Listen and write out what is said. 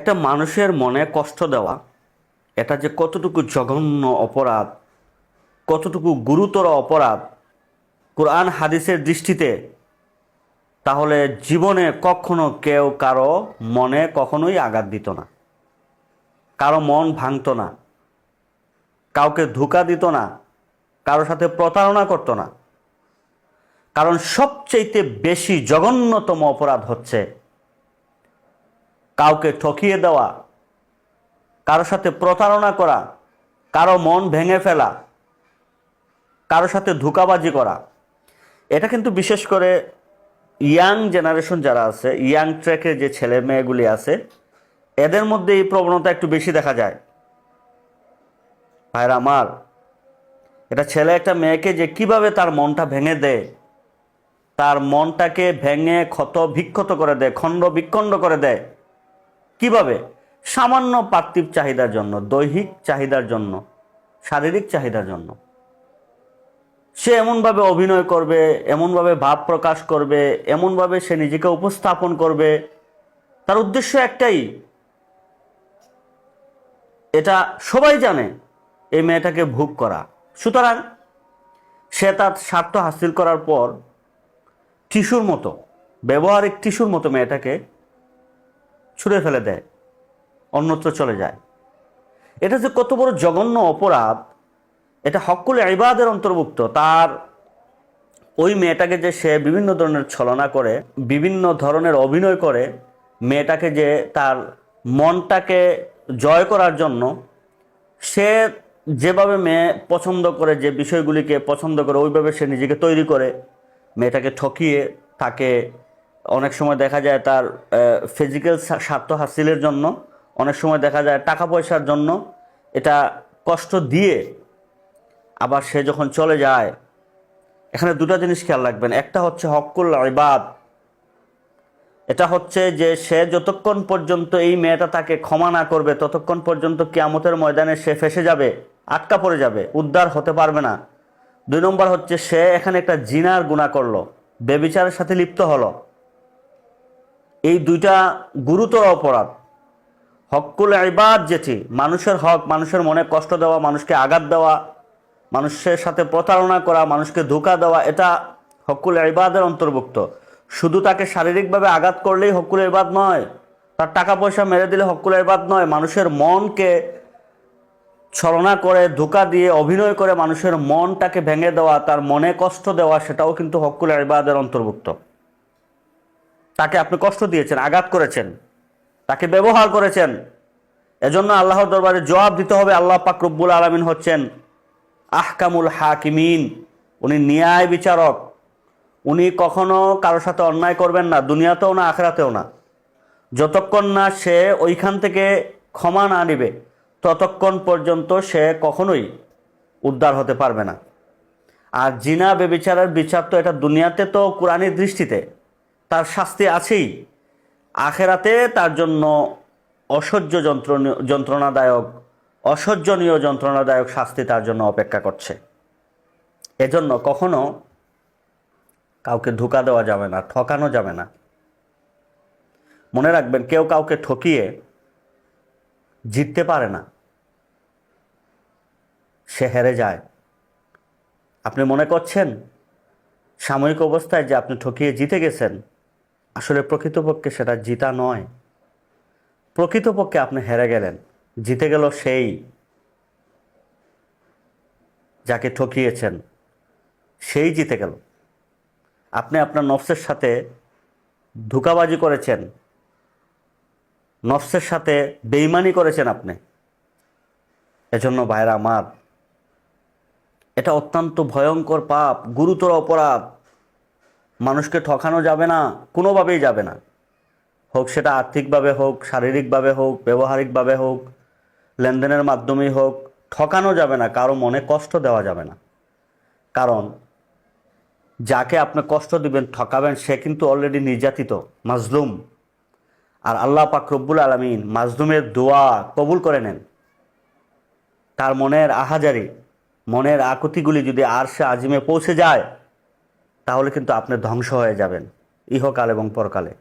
একটা মানুষের মনে কষ্ট দেওয়া, এটা যে কতটুকু জঘন্য অপরাধ, কতটুকু গুরুতর অপরাধ কোরআন হাদিসের দৃষ্টিতে, তাহলে জীবনে কখনো কেউ কারও মনে কখনোই আঘাত দিত না। কারও মন ভাঙতো না। কাউকে ধোকা দিত না। কারও সাথে প্রতারণা করতো না। কারণ সবচেয়েতে বেশি জঘন্যতম অপরাধ হচ্ছে কাউকে ঠকিয়ে দেওয়া, কারও সাথে প্রতারণা করা, কারও মন ভেঙে ফেলা, কারও সাথে ধোকাবাজি করা। এটা কিন্তু বিশেষ করে ইয়াং জেনারেশন যারা আছে, ইয়াং ট্র্যাকের যে ছেলে মেয়েগুলি আছে, এদের মধ্যে এই প্রবণতা একটু বেশি দেখা যায়। ভাইরা আমার এটা ছেলে একটা মেয়েকে যে কীভাবে তার মনটা ভেঙে দেয়, তার মনটাকে ভেঙে ক্ষত বিক্ষত করে দেয় খণ্ড বিক্ষণ্ড করে দেয় কীভাবে? সামান্য পার্থিব চাহিদার জন্য, দৈহিক চাহিদার জন্য, শারীরিক চাহিদার জন্য। সে এমনভাবে অভিনয় করবে, এমনভাবে ভাব প্রকাশ করবে, এমনভাবে সে নিজেকে উপস্থাপন করবে। তার উদ্দেশ্য একটাই। এটা সবাই জানে, এই মেয়েটাকে ভোগ করা। সুতরাং সে তার স্বার্থ হাসিল করার পর, টিস্যুর মতো, ব্যবহারিক টিস্যুর মতো মেয়েটাকে ছুঁড়ে ফেলে দেয়, অন্যত্র চলে যায়। এটা যে কত বড় জঘন্য অপরাধ, এটা হকুল ইবাদের অন্তর্ভুক্ত। তার ওই মেয়েটাকে যে সে বিভিন্ন ধরনের ছলনা করে, বিভিন্ন ধরনের অভিনয় করে, মেয়েটাকে যে তার মনটাকে জয় করার জন্য, সে যেভাবে মেয়ে পছন্দ করে, যে বিষয়গুলিকে পছন্দ করে, ওইভাবে সে নিজেকে তৈরি করে, মেয়েটাকে ঠকিয়ে তাকে অনেক সময় দেখা যায় তার ফিজিক্যাল স্বার্থ হাসিলের জন্য, অনেক সময় দেখা যায় টাকা পয়সার জন্য এটা কষ্ট দিয়ে আবার সে যখন চলে যায়, এখানে দুটো জিনিস খেয়াল রাখবেন। একটা হচ্ছে হকুল ইবাদ। এটা হচ্ছে যে সে যতক্ষণ পর্যন্ত এই মেয়েটা তাকে ক্ষমা না করবে, ততক্ষণ পর্যন্ত কিয়ামতের ময়দানে সে ফেসে যাবে, আটকা পড়ে যাবে, উদ্ধার হতে পারবে না। দুই নম্বর হচ্ছে সে এখানে একটা জিনার গুণা করল, বেবিচারের সাথে লিপ্ত হলো। এই দুইটা গুরুতর অপরাধ। হকুল ইবাদ যেটি, মানুষের হক, মানুষের মনে কষ্ট দেওয়া, মানুষকে আঘাত দেওয়া, মানুষের সাথে প্রতারণা করা, মানুষকে ধোকা দেওয়া, এটা হকুল ইবাদের অন্তর্ভুক্ত। শুধু তাকে শারীরিকভাবে আঘাত করলেই হকুল ইবাদ নয়, তার টাকা পয়সা মেরে দিলে হকুল ইবাদ নয়, মানুষের মনকে ছলনা করে, ধোকা দিয়ে অভিনয় করে মানুষের মনটাকে ভেঙে দেওয়া, তার মনে কষ্ট দেওয়া, সেটাও কিন্তু হকুল ইবাদের অন্তর্ভুক্ত। তাকে আপনি কষ্ট দিয়েছেন, আঘাত করেছেন, তাকে ব্যবহার করেছেন। এজন্য আল্লাহর দরবারে জবাব দিতে হবে, আল্লাহ পাক রব্বুল আলমিন হচ্ছেন আহকামুল হাকিমিন, উনি ন্যায় বিচারক। উনি কখনো কারোর সাথে অন্যায় করবেন না, দুনিয়াতেও না, আখেরাতেও না। যতক্ষণ না সে ওইখান থেকে ক্ষমা না নিবে, ততক্ষণ পর্যন্ত সে কখনোই উদ্ধার হতে পারবে না। আর জিনা, বেবিচারের বিচার তো এটা দুনিয়াতে তো কোরআনের দৃষ্টিতে। তার শাস্তি আছেই। আখেরাতে তার জন্য অসহ্য যন্ত্রণ যন্ত্রণাদায়ক, অসহ্যনীয় যন্ত্রণাদায়ক শাস্তি তার জন্য অপেক্ষা করছে। এজন্য কখনো কাউকে ধোকা দেওয়া যাবে না, ঠকানো যাবে না। মনে রাখবেন, কেউ কাউকে ঠকিয়ে জিততে পারে না। সে হেরে যায়। আপনি মনে করছেন সাময়িক অবস্থায় যে আপনি ঠকিয়ে জিতে গেছেন আসলে প্রকৃতপক্ষে সেটা জিতা নয়। প্রকৃতপক্ষে আপনি হেরে গেলেন, জিতে গেল সেই যাকে ঠকিয়েছেন, সেই জিতে গেল। আপনি আপনার নফসের সাথে ধোকাবাজি করেছেন, নফসের সাথে বেইমানি করেছেন আপনি। এজন্য ভাইরা আমার, এটা অত্যন্ত ভয়ঙ্কর পাপ, গুরুতর অপরাধ। মানুষকে ঠকানো যাবে না, কোনোভাবেই যাবে না। হোক সেটা আর্থিকভাবে হোক, শারীরিকভাবে হোক, ব্যবহারিকভাবে হোক, লেনদেনের মাধ্যমেই হোক, ঠকানো যাবে না, কারও মনে কষ্ট দেওয়া যাবে না। কারণ যাকে আপনি কষ্ট দিবেন, ঠকাবেন, সে কিন্তু অলরেডি নির্যাতিত, মাজলুম। আর আল্লাহ পাক রব্বুল আলমিন মাজলুমের দোয়া কবুল করে নেন। তার মনের আহাজারি, মনের আকুতিগুলি যদি আর সে আজিমে পৌঁছে যায় তাহলে কিন্তু আপনি ধ্বংস হয়ে যাবেন ইহকাল এবং পরকালে।